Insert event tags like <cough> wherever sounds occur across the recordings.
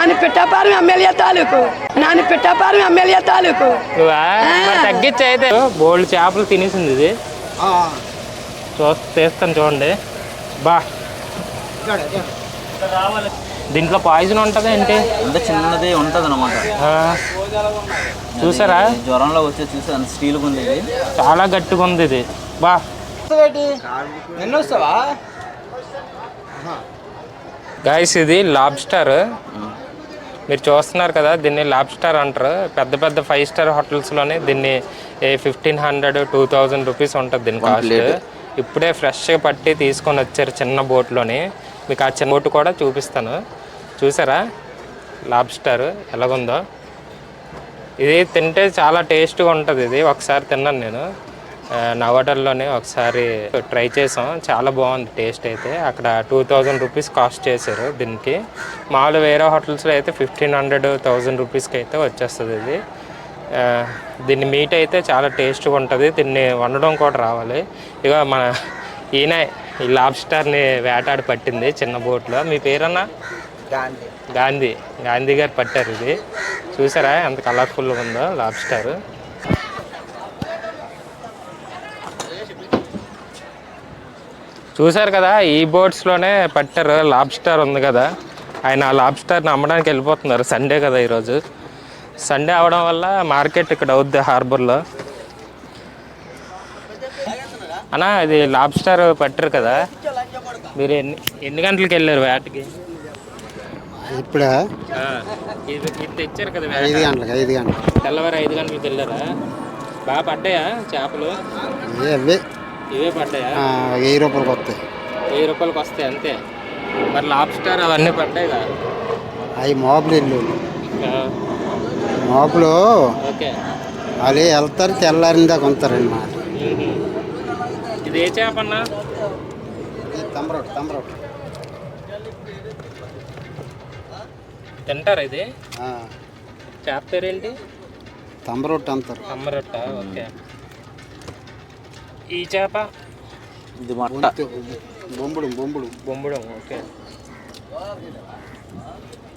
Nani పిట్టపారం MLA తాలూకు. Nani పిట్టపారం MLA తాలూకు. తగ్గించి అయితే. బోల్డ్ చేపలు తినేసింది ఇది. చూస్తా తీస్తాను చూడండి. బా. దీంట్లో పాయిజన్ ఉంటుంది ఏంటి? అంత చిన్నది ఉంటుంది అనమాట ఆ, చూసారా? జ్వరంలో వచ్చే చూసి అంత స్టీల్ ఉంది ఇది. చాలా గట్టిగా ఉంది ఇది. బా. నిన్న వస్తావా? గాయస్ ఇది లాబ్స్టర్ మీరు చూస్తున్నారు కదా దీన్ని లాబ్స్టర్ అంటారు. పెద్ద పెద్ద ఫైవ్ స్టార్ హోటల్స్లోనే దీన్ని fifteen hundred two thousand rupees ఉంటుంది దీని కాస్ట్ ఇప్పుడే ఫ్రెష్గా పట్టి తీసుకొని వచ్చారు చిన్న బోట్లోని మీకు ఆ చిన్న బోట్ కూడా చూపిస్తాను. చూసారా? లాబ్స్టర్ ఎలాగుందో. ఇది తింటే చాలా టేస్ట్గా ఉంటుంది ఇది. ఒకసారి తిన్నాను నేను. నవటల్లోనే ఒకసారి ట్రై చేసాం. చాలా బాగుంది టేస్ట్ అయితే. అక్కడ టూ థౌజండ్ రూపీస్ కాస్ట్ చేశారు దీనికి. మామూలు వేరే హోటల్స్లో అయితే ఫిఫ్టీన్ హండ్రెడ్ థౌజండ్ రూపీస్కి అయితే వచ్చేస్తుంది ఇది. దీన్ని మీట్ అయితే చాలా టేస్ట్గా ఉంటుంది. దీన్ని వండడం కూడా రావాలి. ఇక మన ఈయన ఈ లాబ్స్టర్ని వేటాడి పట్టింది చిన్న బోట్లో. మీ పేరన్నా? గాంధీ. గాంధీ గారు పట్టారు ఇది. చూసారా ఎంత కలర్ఫుల్గా ఉందో లాబ్స్టర్. చూసారు కదా ఈ బోట్స్లోనే పట్టారు. లాబ్స్టర్ ఉంది కదా. ఆయన ఆ లాబ్స్టర్ని అమ్మడానికి వెళ్ళిపోతున్నారు సండే కదా ఈరోజు. సండే అవడం వల్ల మార్కెట్ ఇక్కడ అవుద్ది హార్బర్లో అన్నా ఇది లాబ్స్టర్ పట్టారు కదా. మీరు ఎన్ని ఎన్ని గంటలకు వెళ్ళారు వేటకి? ఇప్పుడే? ఇది ఇది తెచ్చారు కదా ఐదు గంటలకు ఐదు గంటలకు. తెల్లవారు ఐదు గంటలకు వెళ్ళారా? బాగా పడ్డాయా చేపలు? ఇవే పడ్డాయా? వెయ్యి రూపాయలకి వస్తాయి. వెయ్యి రూపాయలకి వస్తాయి అంతే. మరి లాబ్స్టర్ అవన్నీ పడ్డాయి కదా? అవి మోపులు ఇల్లు. మోపులు ఓకే. వాళ్ళు వెళ్తారు తెల్లారిన దాకా ఉంటారన్నమాట. ఇది ఏ చేప అన్నా? తమరొట్టు తమరొట్టు తింటారా ఇది? చేప పేరేంటి? తమరొట్టు అంటారు. అమ్మరొట్ట ఓకే. ఈ చేప? ఇది మట్ట. బొంబుడు బొంబుడు. బొంబడం ఓకే.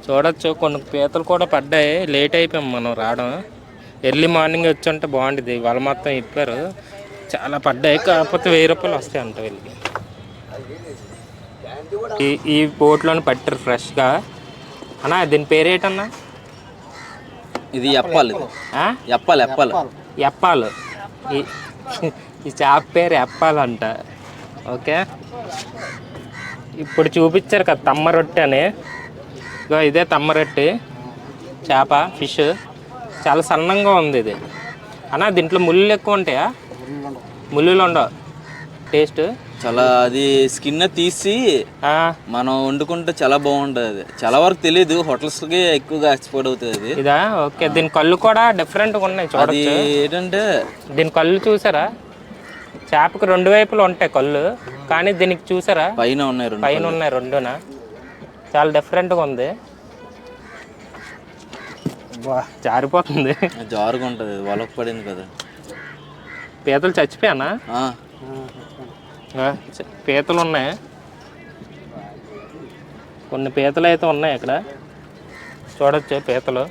చూడొచ్చు కొన్ని పీతలు కూడా పడ్డాయి. లేట్ అయిపోయాం మనం రావడం. ఎర్లీ మార్నింగ్ వచ్చి ఉంటే బాగుండేది వాళ్ళ మొత్తం ఇప్పారు. చాలా పడ్డాయి. కాకపోతే వెయ్యి రూపాయలు వస్తాయి అంట వీళ్ళకి. ఈ ఈ బోట్లోని పట్టారు ఫ్రెష్గా. అన్నా దీని పేరేటన్నా ఇది ఎప్పాలి ఇది. ఆ? ఎప్పాలి ఎప్పాలి. ఎప్పాలు. ఈ చేప పేరు ఎప్పాలంట. ఓకే? ఇప్పుడు చూపించారు కదా తమ్మ రొట్టె అని. ఇగో ఇదే తమ్మ రొట్టె. చేప ఫిష్. చాలా సన్నంగా ఉంది ఇది. అన్న దీంట్లో ముళ్ళు ఎక్కువ ఉంటాయా? ముళ్ళులు ఉండవు. టేస్ట్? చాలా అది స్కిన్ తీసి మనం వండుకుంటే చాలా బాగుంటుంది అది. చాలా వరకు తెలియదు హోటల్స్కి ఎక్కువగా ఎక్స్పోర్ట్ అవుతుంది అది. ఇదా? ఓకే. దీని కళ్ళు కూడా డిఫరెంట్గా ఉన్నాయి అది చూడొచ్చు ఏంటంటే దీని కళ్ళు చూసారా? చేపకు రెండు వైపులు ఉంటాయి కళ్ళు. కానీ దీనికి చూసారా? పైన ఉన్నాయి రెండు పైన ఉన్నాయి రెండున? చాలా డిఫరెంట్గా ఉంది. బా జారిపోతుంది. జారుగా ఉంటుంది. వలకు పడింది కదా. పీతలు చచ్చిపోయానా? పీతలు ఉన్నాయి. కొన్ని పీతలు అయితే ఉన్నాయి ఇక్కడ. చూడొచ్చు పీతలు.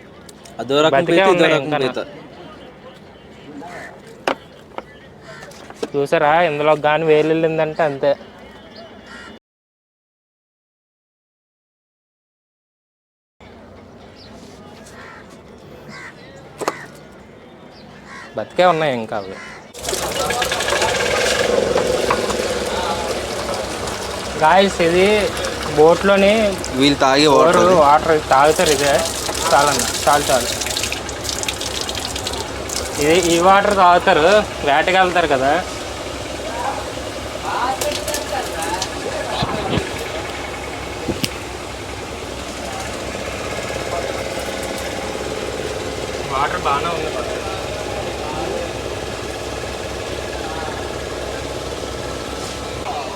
అదో రకం బతికే పీత ఇదో ఉన్నాయి రకం ఇంకానా? పీత చూసారా? ఇందులో కానీ వేలు వెళ్ళిందంటే అంతే. బతికే ఉన్నాయి ఇంకా అవి. గాయస్ ఇది బోట్లోని వీళ్ళు తాగి వాటర్ వాటర్ తాగుతారు ఇదే. చాలన్న చాలు చాలు. ఇది ఈ వాటర్ తాగుతారు. వేటకి వెళ్తారు కదా. వాటర్ బాగానే ఉంది.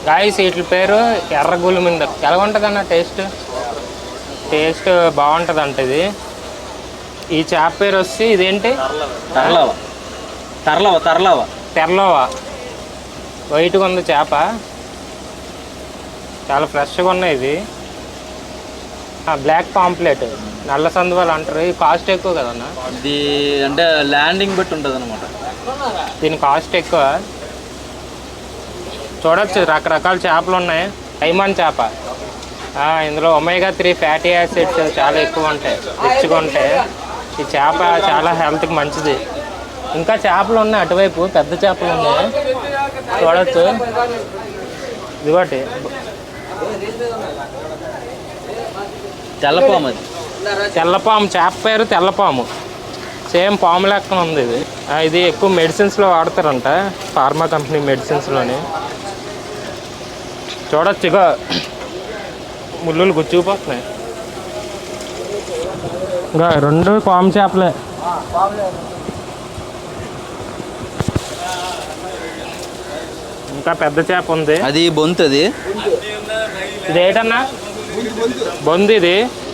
గాయస్ వీటి పేరు ఎర్ర గులిమింద ఎలా ఉంటుంది అన్న టేస్ట్? టేస్ట్ బాగుంటుంది అంట ఇది. ఈ చేప పేరు వచ్చి ఇదేంటి? తర్లవ. తర్లవ తర్లవ. తెరలోవా. వైట్గా ఉంది చేప. చాలా ఫ్రెష్గా ఉన్నాయి ఇది. Black pomfret. నల్ల సందువాలు అంటారు. ఈ కాస్ట్ ఎక్కువ కదన్నా ఇది అంటే ల్యాండింగ్ బట్టి ఉంటుంది అనమాట దీని కాస్ట్ ఎక్కువ. చూడొచ్చు రకరకాల చేపలు ఉన్నాయి. ఐమాన్ చేప. ఇందులో ఒమేగా త్రీ ఫ్యాటీ యాసిడ్స్ చాలా ఎక్కువ ఉంటాయి. రిచ్గా ఉంటాయి. ఈ చేప చాలా హెల్త్కి మంచిది. ఇంకా చేపలు ఉన్నాయి అటువైపు పెద్ద చేపలు ఉన్నాయి. చూడొచ్చు. ఇదిగోటి. తెల్లపాము అది. తెల్లపాము చేప పేరు తెల్లపాము. సేమ్ పాము లెక్కన ఉంది ఇది. ఇది ఎక్కువ మెడిసిన్స్లో వాడతారంట ఫార్మా కంపెనీ మెడిసిన్స్లోని చూడొచ్చు ఇగో. ముళ్ళులు గుచ్చుకుపోతున్నాయి ఇంకా రెండు పాము చేపలే. ఇంకా పెద్ద చేప ఉంది. అది బొంతు అది ఇది ఏంటన్నా బొంది ఇది-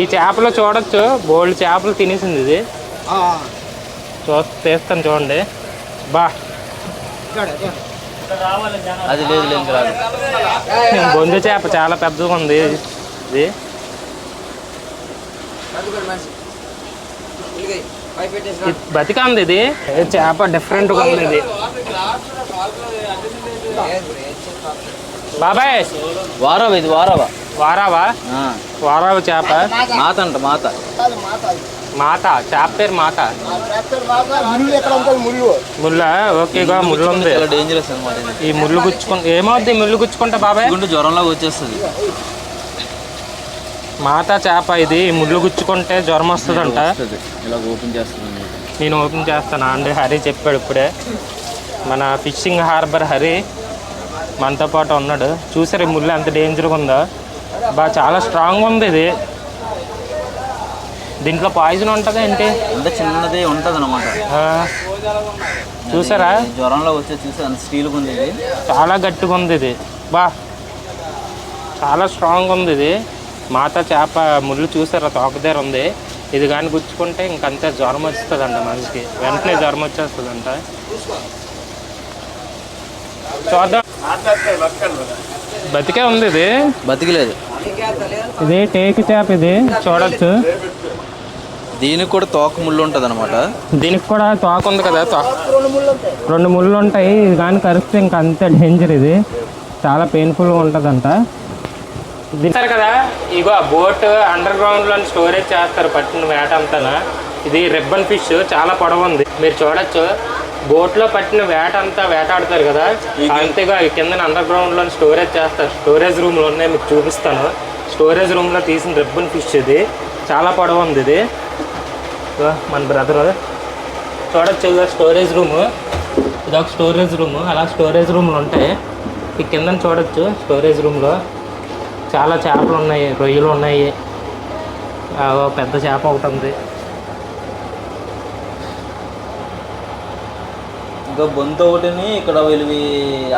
ఈ చేపలో చూడొచ్చు. బోల్డ్ చేపలు తినేసింది ఇది. చూ తీస్తాను చూడండి. బా. అది లేదు లేదు రాదు <laughs> బొందు చేప చాలా పెద్దగా ఉంది ఇది. ఇది బతికంది ఇది. చేప డిఫరెంట్గా ఉంది ఇది. బాబాయ్. వారవా ఇది వారవా. వారావా? వారావ చేప? మాత. అంట మాత మాత చేప పేరు మాత. ముళ్ళు. ఓకేగా ముళ్ళు ఉంది. డేంజరస్ అనమాట ఈ ముళ్ళు గుచ్చుకుంటే ఏమవుద్ది ముళ్ళు గుచ్చుకుంటా బాబాయ్? ఎందుకంటే జ్వరంలాగా వచ్చేస్తుంది. మాత చేప ఇది. ముళ్ళు గుచ్చుకుంటే జ్వరం వస్తుందంట. వస్తుంది. ఇలా ఓపెన్ చేస్తుంది. నేను. ఓపెన్ చేస్తాను. అండి హరి చెప్పాడు ఇప్పుడే. మన ఫిషింగ్ హార్బర్ హరి మనతో పాటు ఉన్నాడు. చూసారు ఈ ముళ్ళు ఎంత డేంజర్గా ఉందో? బా చాలా స్ట్రాంగ్ ఉంది ఇది. దీంట్లో పాయిజన్ ఉంటుంది ఏంటి? అంటే చిన్నది ఉంటుంది అనమాట చూసారా? జ్వరంలో వచ్చే చూసి అంత స్టీల్గా ఉంది ఇది. చాలా గట్టిగా ఉంది ఇది. బా చాలా స్ట్రాంగ్ ఉంది ఇది. మాత చేప ముళ్ళు చూసారా? తోకదేర ఉంది. ఇది కానీ గుచ్చుకుంటే ఇంకంతే జ్వరం వస్తుందంట మనిషికి. వెంటనే జ్వరం వచ్చేస్తుందంట. చూద్దాం. బతికే ఉంది ఇది. బతికలేదు. ఇది టేక్ చేప ఇది చూడొచ్చు దీనికి కూడా తోక ముళ్ళు ఉంటుంది అనమాట దీనికి కూడా తోక ఉంది కదా తోక. రెండు ముళ్ళు ఉంటాయి ఇది కానీ కరిస్తే ఇంకా అంతే డేంజర్ ఇది. చాలా పెయిన్ఫుల్గా ఉంటుందంట. దింటారు కదా ఇగో ఆ బోట్ అండర్ గ్రౌండ్లో స్టోరేజ్ చేస్తారు పట్టిన వేట అంతా ఇది రిబ్బన్ ఫిష్ చాలా పొడవు ఉంది. మీరు చూడొచ్చు. బోట్లో పట్టిన వేట అంతా వేటాడతారు కదా? అంతేగా కింద అండర్ గ్రౌండ్లో స్టోరేజ్ చేస్తారు. స్టోరేజ్ రూమ్లో ఉన్నాయి మీకు చూపిస్తాను. స్టోరేజ్ రూమ్లో తీసిన రిబ్బన్ ఫిష్ ఇది. చాలా పొడవు ఉంది ఇది. మన బ్రదర్ చూడొచ్చు ఇదో స్టోరేజ్ రూమ్ ఇదొక స్టోరేజ్ రూమ్ అలా స్టోరేజ్ రూమ్లు ఉంటాయి. ఈ కింద చూడొచ్చు స్టోరేజ్ రూమ్లో చాలా చేపలు ఉన్నాయి రొయ్యలు ఉన్నాయి. పెద్ద చేప ఒకటి ఉంది. ఇంకా బొంత ఒకటిని ఇక్కడ వీళ్ళవి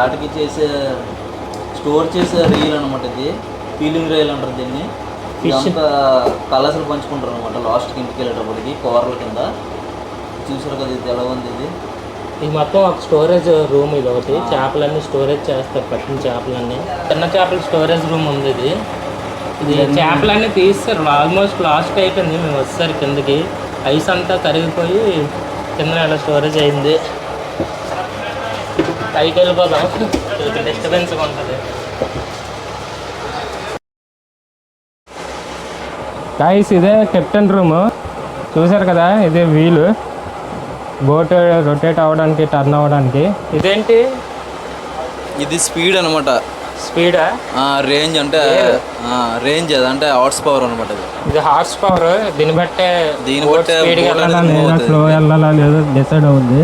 ఆటకి చేసే స్టోర్ చేసే రీల్ అనమాట ఇది. ఫీలింగ్ రైల్ అంటారు దీన్ని. ఇదంతా కలర్స్లు పంచుకుంటారు అనమాట లాస్ట్కి ఇంటికి వెళ్ళేటప్పటికి కవర్ల కింద. చూసారు కదా ఇది ఎలా ఉంది ఇది? ఇది మొత్తం ఒక స్టోరేజ్ రూమ్ ఇది ఒకటి. చేపలన్నీ స్టోరేజ్ చేస్తారు పట్టిన చేపలన్నీ. చిన్న చేపల స్టోరేజ్ రూమ్ ఉంది ఇది. ఇది చేపలన్నీ తీస్తారు. ఆల్మోస్ట్ లాస్ట్ అయిపోయింది. మేము వచ్చేసరి కిందకి. ఐస్ అంతా కరిగిపోయి కింద స్టోరేజ్ అయింది. పైకి వెళ్ళిపోదాం డిస్టర్బెన్స్గా ఉంటుంది గాయస్ ఇదే కెప్టెన్ రూమ్ చూసారు కదా ఇదే వీలు బోట్ రొటేట్ అవ్వడానికి టర్న్ అవ్వడానికి ఇదేంటి? ఇది స్పీడ్ అనమాట స్పీడా రేంజ్ అంటే రేంజ్ అది అంటే హార్స్ పవర్ అనమాట ఇది. హార్స్ పవర్ దీన్ని బట్టే దీన్ని బట్టే boat వెళ్ళాలా వెళ్ళాలా లేదో డిసైడ్ అవుద్ది.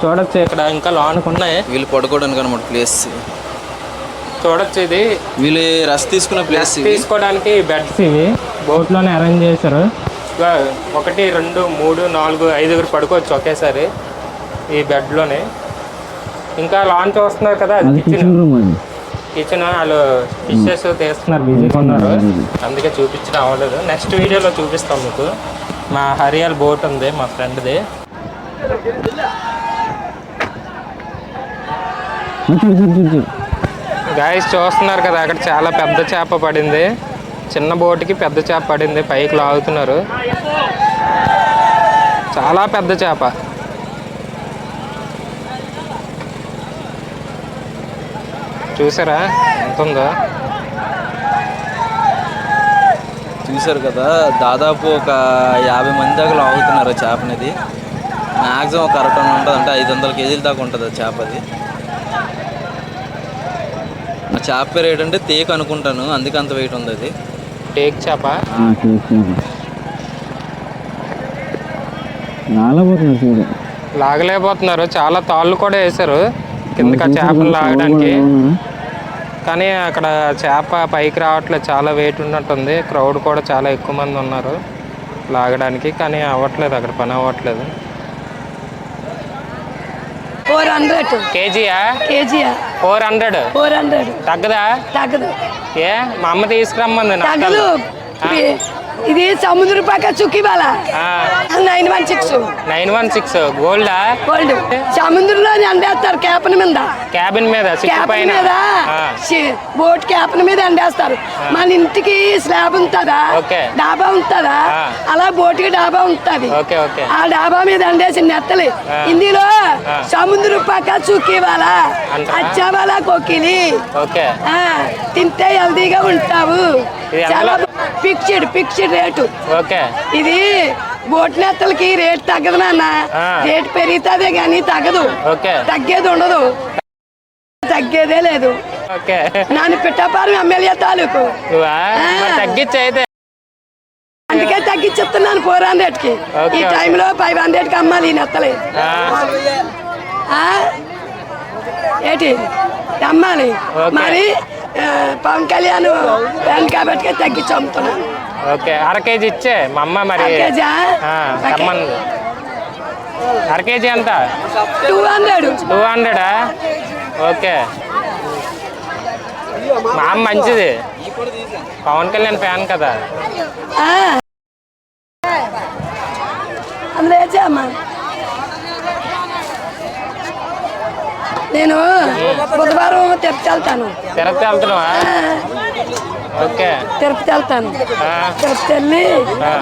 చూడొచ్చు ఇక్కడ ఇంకా లోనికి ఉన్నాయి. వీళ్ళు పడుకోవడానికి అనమాట ప్లేస్ చూడొచ్చు ఇది. వీళ్ళు రెస్ట్ తీసుకునే ప్లేస్ తీసుకోవడానికి బెడ్స్ ఇవి. బోట్లోనే అరేంజ్ చేశారు. ఒకటి రెండు మూడు నాలుగు ఐదుగురు పడుకోవచ్చు ఒకేసారి ఈ బెడ్లోనే ఇంకా లాంచ్ వస్తున్నారు కదా కిచెన్ కిచెన్ వాళ్ళు ఫిషెస్ తీస్తున్నారు బిజీగా ఉన్నారు. అందుకే చూపించడం అవ్వలేదు. నెక్స్ట్ వీడియోలో చూపిస్తాం మీకు. మా హరియాల్ బోట్ ఉంది మా ఫ్రెండ్ది గాయస్ చూస్తున్నారు కదా అక్కడ చాలా పెద్ద చేప పడింది. చిన్న బోటుకి పెద్ద చేప పడింది పైకి లాగుతున్నారు. చాలా పెద్ద చేప. చూసారా? ఎంత ఉందో? చూసారు కదా దాదాపు ఒక యాభై మంది దాకా లాగుతున్నారు ఆ చేపనిది. మ్యాక్సిమం ఒక అరటన్ ఉంటుంది అంటే ఐదు వందల కేజీల దాకా ఉంటుంది ఆ చేప అది చేప పేరు ఏంటంటే తేక్ అనుకుంటాను అందుకే అంత వెయిట్ ఉంది అది. టేక్ చేప? లాగలేకపోతున్నారు చాలా తాళ్ళు కూడా వేశారు. కిందకి ఆ చేపలు లాగడానికి. కానీ అక్కడ చేప పైకి రావట్లేదు చాలా వెయిట్ ఉన్నట్టుంది. క్రౌడ్ కూడా చాలా ఎక్కువ మంది ఉన్నారు లాగడానికి కానీ అవ్వట్లేదు అక్కడ పని అవ్వట్లేదు. హండ్రెడ్. కేజీయా? కేజీయా. Four hundred. Four hundred. తగ్గదా? తగ్గదు. ఏ మా అమ్మ తీసుకురమ్మంది తగ్గదు. ఇది- సముద్ర పక్క చుక్కిబాల nine one six. Nine one six. గోల్డా? Gold. సముద్రంలో ఎండేస్తారు క్యాపన్ మీద. క్యాబిన్ మీద పైన. మీద. బోట్ క్యాపన్ మీద ఎండేస్తారు మన ఇంటికి స్లాబ్ ఉంటుందా. డాబా ఉంటుందా. అలా బోట్కి డాబా ఉంటది. ఆ డాబా మీద ఎండేసి నెత్తలి. ఆ. సముద్ర పక్క చుక్కివాల? అచ్చావాల కొక్కిలి తింటే హెల్దీగా ఉంటావు. చాలా? Fixed fixed rate. ఓకే. ఇది బోట్ నెత్తలకి రేట్ తగ్గదు నాన్న. రేట్ పెరుగుతుందే కానీ తగ్గదు. ఓకే. తగ్గేది ఉండదు. తగ్గేదే లేదు. ఓకే. నాన్న పిట్టపారం ఎమ్మెల్యే తాలూకు. తగ్గించి అయితే. అందుకే తగ్గించేస్తున్నాను ఫోర్ హండ్రెడ్కి ఈ. టైంలో ఫైవ్ హండ్రెడ్కి అమ్మాలి ఈ నెత్తలి? ఏంటి? అమ్మాలి. మరి పవన్ కళ్యాణ్ ప్యాన్ కాబట్టి తగ్గించి అమ్ముతున్నాను ఓకే అర కేజీ ఇచ్చే మా అమ్మ మరి. కేజా రమ్మంది అర కేజీ ఎంత? Two hundred. టూ హండ్రెడా ఓకే. మా అమ్మ మంచిది. పవన్ కళ్యాణ్ ఫ్యాన్ కదా. అందులో నేను బుధవారం తిరుపతి వెళ్తాను. తిరుపతి వెళ్తున్నావా? ఓకే తిరుపతి వెళ్తాను తిరుపతి వెళ్ళి.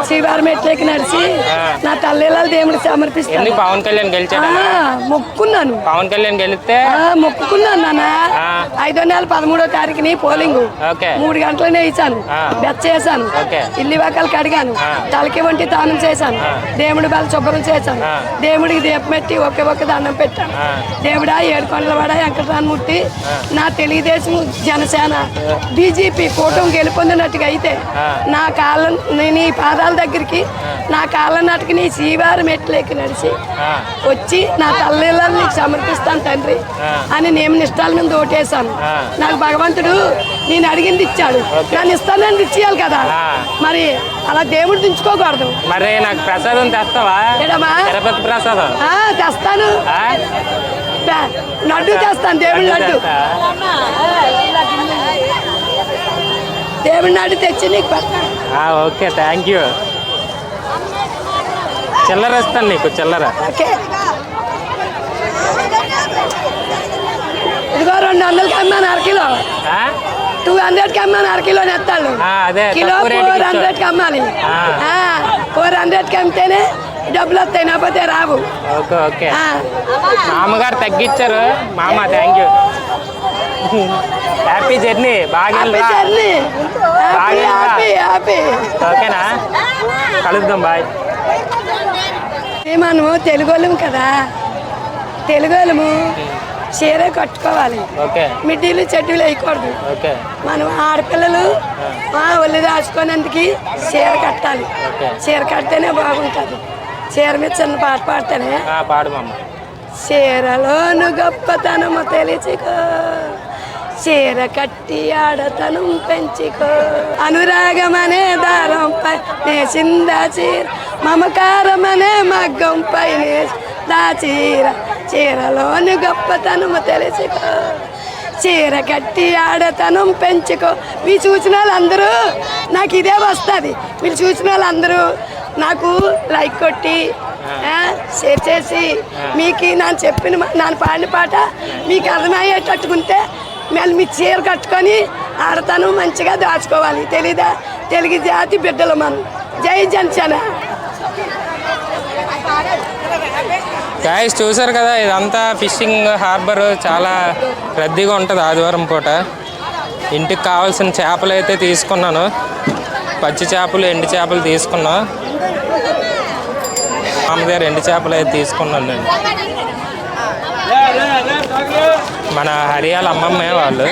శ్రీవారం మెట్లకి నడిచి. నా తల్లిలాల దేవుడికి సమర్పిస్తాను పవన్ కళ్యాణ్ గెలిచాడా ఆ, మొక్కుకున్నాను పవన్ కళ్యాణ్ గెలిస్తే మొక్కుకున్నాను నాన్న. ఐదో నెల పదమూడో తారీఖుని పోలింగ్ మూడు గంటలనే ఇచ్చాను. బెచ్చ చేశాను. ఇల్లు వాకలు కడిగాను. తలకి వంటి తానం చేశాను. దేవుడి బల శుభ్రం చేశాను. దేవుడికి దీపం పెట్టి ఒకే ఒక్క దండం పెట్టాను. దేవుడా ఏడుకొండలవాడ వెంకటరామూర్తి నా తెలుగుదేశం జనసేన బీజేపీ కూటమి గెలుపొందినట్టుగా అయితే. నా కాళ్ళ నేను ఈ పాదాల దగ్గరికి నా కాళ్ళ నాటికి నీ శ్రీవారి మెట్లెక్కి నడిచి వచ్చి నా తల్లిళ్ళని నీకు సమర్పిస్తాను తండ్రి. అని నేను నిష్టాల మీద ఓటేశాను. నాకు భగవంతుడు నేను అడిగింది ఇచ్చాడు. నన్ను ఇస్తానని ఇచ్చేయాలి కదా. మరి అలా దేవుడు దించుకోకూడదు మరి నాకు ప్రసాదం తెస్తావా? తిరుపతి ప్రసాదం ఆ, తెస్తాను లడ్డు తెస్తాను దేవుడి లడ్డు తెస్తా. దేవుడి లడ్డు తెచ్చి నీకు ఓకే థ్యాంక్ యూ చిల్లర ఇస్తాను నీకు చిల్లర. ఓకే. ఇదిగో రెండు వందలకి అమ్మాను అరకిలో? టూ హండ్రెడ్కి అమ్మాను అరకిలో అదే, కిలో ఫోర్. హండ్రెడ్కి అమ్మాలి. ఫోర్ హండ్రెడ్కి అమ్మితేనే డబ్బులు వస్తాయి లేకపోతే రావు. Okay okay. మామగారు తగ్గించారు. మామ థ్యాంక్ యూ హ్యాపీ జర్నీ బాగా ఓకేనా కలుద్దాం బాయ్ మనము తెలుగు వాళ్ళము కదా. తెలుగు వాళ్ళము చీర కట్టుకోవాలి. మిడ్డీలు చెడ్డీలు వేయకూడదు. మనం ఆడపిల్లలు ఆ, ఒళ్ళు దాచుకునేందుకు చీర కట్టాలి. చీర కడితేనే బాగుంటుంది. చీర మీద చిన్న పాట పాడితేనే మామ. చీరలోను గొప్పతనము తెలిసికో చీర కట్టి ఆడతనం పెంచుకో. అనురాగమనే దారంపై నేసిందా చీర మమకారమనే మగ్గంపై దా చీర. చీరలోని గొప్పతనము తెలుసుకో. చీర కట్టి ఆడతనం పెంచుకో. మీ చూసిన వాళ్ళందరూ నాకు ఇదే వస్తుంది. మీరు చూసిన వాళ్ళందరూ నాకు లైక్ కొట్టి షేర్ చేసి మీకు నేను చెప్పిన నేను పాడిన పాట మీకు అర్థమయ్యేటట్టుకుంటే మళ్ళీ మీ చీర కట్టుకొని ఆడతాను మంచిగా దాచుకోవాలి. తెలీదా? తెలుగు జాతి బిడ్డలు మనం. జై జనసేన. గాయస్ చూసారు కదా ఇదంతా ఫిషింగ్ హార్బర్ చాలా రద్దీగా ఉంటుంది ఆదివారం పూట. ఇంటికి కావాల్సిన చేపలు అయితే తీసుకున్నాను. పచ్చి చేపలు ఎండు చేపలు తీసుకున్నా. మామగారు ఎండు చేపలు అయితే తీసుకున్నాను నేను. మన హరియాల అమ్మమ్మే వాళ్ళు.